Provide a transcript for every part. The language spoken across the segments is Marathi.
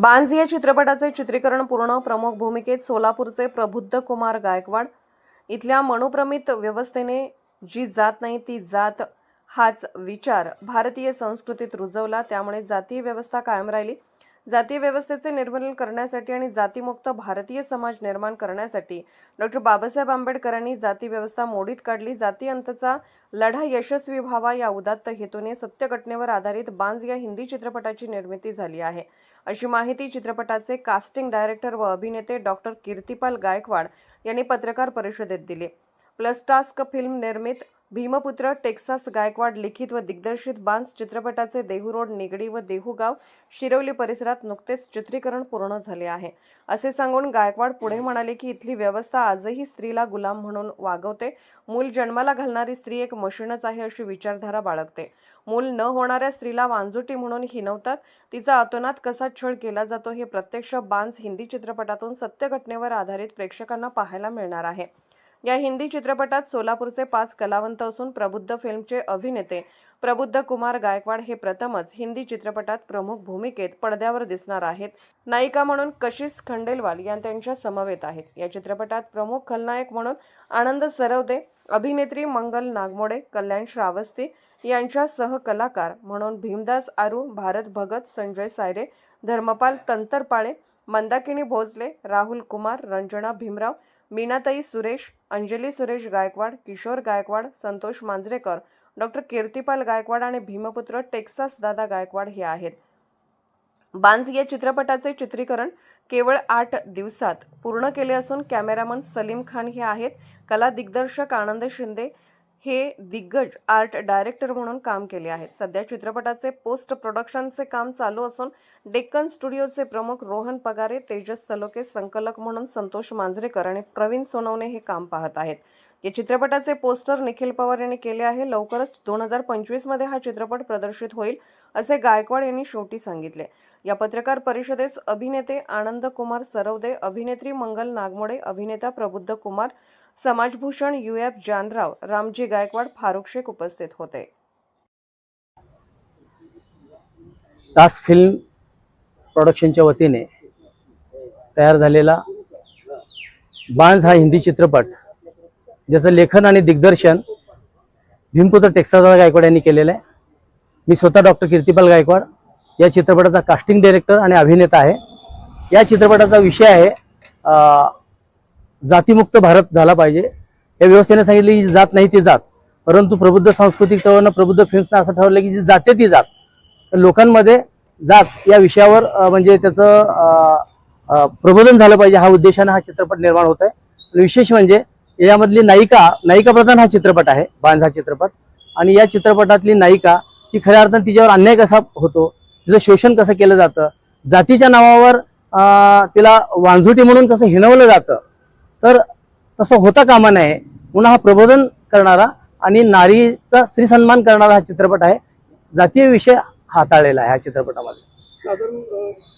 बांझ या चित्रपटाचे चित्रीकरण पूर्ण प्रमुख भूमिकेत सोलापूरचे प्रबुद्ध कुमार गायकवाड इथल्या मनुप्रमित व्यवस्थेने जी जात नाही ती जात हाच विचार भारतीय संस्कृतीत रुजवला. त्यामुळे जातीय व्यवस्था कायम राहिली. जातीय व्यवस्थेचे निर्मूलन करण्यासाठी आणि जातीमुक्त भारतीय समाज निर्माण करण्यासाठी डॉक्टर बाबासाहेब आंबेडकरांनी जाती व्यवस्था मोडीत काढली. जाती अंतचा लढा यशस्वी व्हावा या उदात्त हेतूने सत्यघटनेवर आधारित बांज या हिंदी चित्रपटाची निर्मिती झाली आहे. अशी माहिती चित्रपटाचे कास्टिंग डायरेक्टर व अभिनेते डॉक्टर कीर्तिपाल गायकवाड यांनी पत्रकार परिषदेत दिली. प्लस टास्क फिल्म निर्मित भीमपुत्र टेक्सास गायकवाड लिखित व दिग्दर्शित बांस चित्रपटाचे देहू रोड निगडी व देहूगाव शिरवली परिसरात नुकतेच चित्रीकरण पूर्ण झाले आहे. असे सांगून गायकवाड पुढे म्हणाले की इथली व्यवस्था आजही स्त्रीला गुलाम म्हणून वागवते. मूल जन्माला घालणारी स्त्री एक मशीनच आहे अशी विचारधारा बाळगते. मूल न होणाऱ्या स्त्रीला वांजुटी म्हणून हिनवतात. तिचा अतोनात कसा छळ केला जातो हे प्रत्यक्ष बांस हिंदी चित्रपटातून सत्य घटनेवर आधारित प्रेक्षकांना पाहायला मिळणार आहे. या हिंदी चित्रपटात सोलापूरचे पाच कलावंत असून प्रबुद्ध फिल्मचे अभिनेते प्रबुद्ध कुमार गायकवाड हे प्रथमच हिंदी चित्रपटात प्रमुख भूमिकेत पडद्यावर दिसणार आहेत. नायिका म्हणून कशिश खंडेलवाल या त्यांच्या समवेत आहेत. या चित्रपटात प्रमुख खलनायक म्हणून आनंद सरवदे अभिनेत्री मंगल नागमोडे कल्याण श्रावस्ती यांच्या सहकलाकार म्हणून भीमदास आरू भारत भगत संजय सायरे धर्मपाल तंतरपाळे मंदाकिनी भोजले राहुल कुमार रंजना भीमराव मीनाताई सुरेश अंजली सुरेश गायकवाड किशोर गायकवाड संतोष मांजरेकर डॉक्टर कीर्तिपाल गायकवाड आणि भीमपुत्र टेक्सास दादा गायकवाड हे आहेत. बांज या चित्रपटाचे चित्रीकरण केवळ आठ दिवसात पूर्ण केले असून कॅमेरामन सलीम खान हे आहेत. कला दिग्दर्शक आनंद शिंदे हे दिग्गज आर्ट डायरेक्टर म्हणून काम केले आहेत. सध्या चित्रपटाचे पोस्ट प्रोडक्शनचे काम चालू असून डेक्कन स्टुडिओचे प्रमुख रोहन पगारे तेजस सलोके संकलक म्हणून संतोष मांजरेकर आणि प्रवीण सोनवणे हे काम पाहत आहेत. या चित्रपटाचे पोस्टर निखिल पवार यांनी केले आहे. लवकरच दोन हजार पंचवीसमध्ये हा चित्रपट प्रदर्शित होईल असे गायकवाड यांनी शेवटी सांगितले. या पत्रकार परिषदेस अभिनेते आनंद कुमार सरवदे अभिनेत्री मंगल नागमोडे अभिनेता प्रबुद्ध कुमार समाजभूषण यू एफ जानराव रामजी गायकवाड फारुख शेख उपस्थित होते. दास फिल्म प्रोडक्शनच्या वतीने तयार झालेला बांझ हा हिंदी चित्रपट ज्याचं लेखन आणि दिग्दर्शन भीमपुत्र टेक्सास गायकवाड यांनी केलेलं आहे. मी स्वतः डॉक्टर कीर्तिपाल गायकवाड या चित्रपटाचा कास्टिंग डायरेक्टर आणि अभिनेता आहे. या चित्रपटाचा विषय आहे जातीमुक्त भारत झाला पाहिजे. या व्यवस्थेने सांगितली की जात नाही ती जात. परंतु प्रबुद्ध सांस्कृतिक चळवळीनं प्रबुद्ध फिल्म्सनं असं ठरवलं की जी जाते ती जात. लोकांमध्ये जात या विषयावर म्हणजे त्याचं प्रबोधन झालं पाहिजे. हा उद्देशाने हा चित्रपट निर्माण होत आहे विशेष म्हणजे यामधली नायिका नायिका प्रधान हा चित्रपट आहे बांध हा चित्रपट. आणि या चित्रपटातली नायिका ही खऱ्या अर्थानं तिच्यावर अन्याय कसा होतो तिचं शोषण कसं केलं जातं जातीच्या नावावर तिला वांझुटी म्हणून कसं हिणवलं जातं तर तसं होता कामा नये म्हणून हा प्रबोधन करणारा आणि नारीचा स्त्रीसन्मान करणारा हा चित्रपट आहे जातीय विषय हाताळलेला आहे ह्या चित्रपटामध्ये. साधारण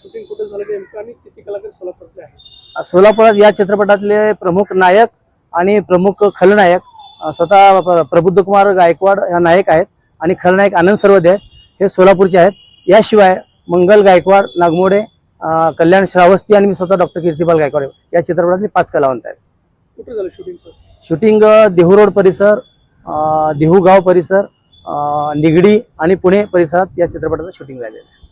शूटिंग कुठे झालं नेमकं आणि किती कलाकार सोलापूरचे आहे सोलापुरात या चित्रपटातले प्रमुख नायक आणि प्रमुख खलनायक स्वतः प्रबुद्ध कुमार गायकवाड या नायक आहेत आणि खलनायक आनंद सर्वदे हे सोलापूरचे आहेत. याशिवाय मंगल गायकवाड नागमोडे कल्याण श्रावस्ती आणि मी स्वतः डॉक्टर कीर्तिपाल गायकवाड या चित्रपटातले पाच कलावंत आहेत. कुठे झालं शूटिंग शूटिंग देहू रोड परिसर देहू गाव परिसर निगडी आणि पुणे परिसरात या चित्रपटाचं शूटिंग झालेलं आहे.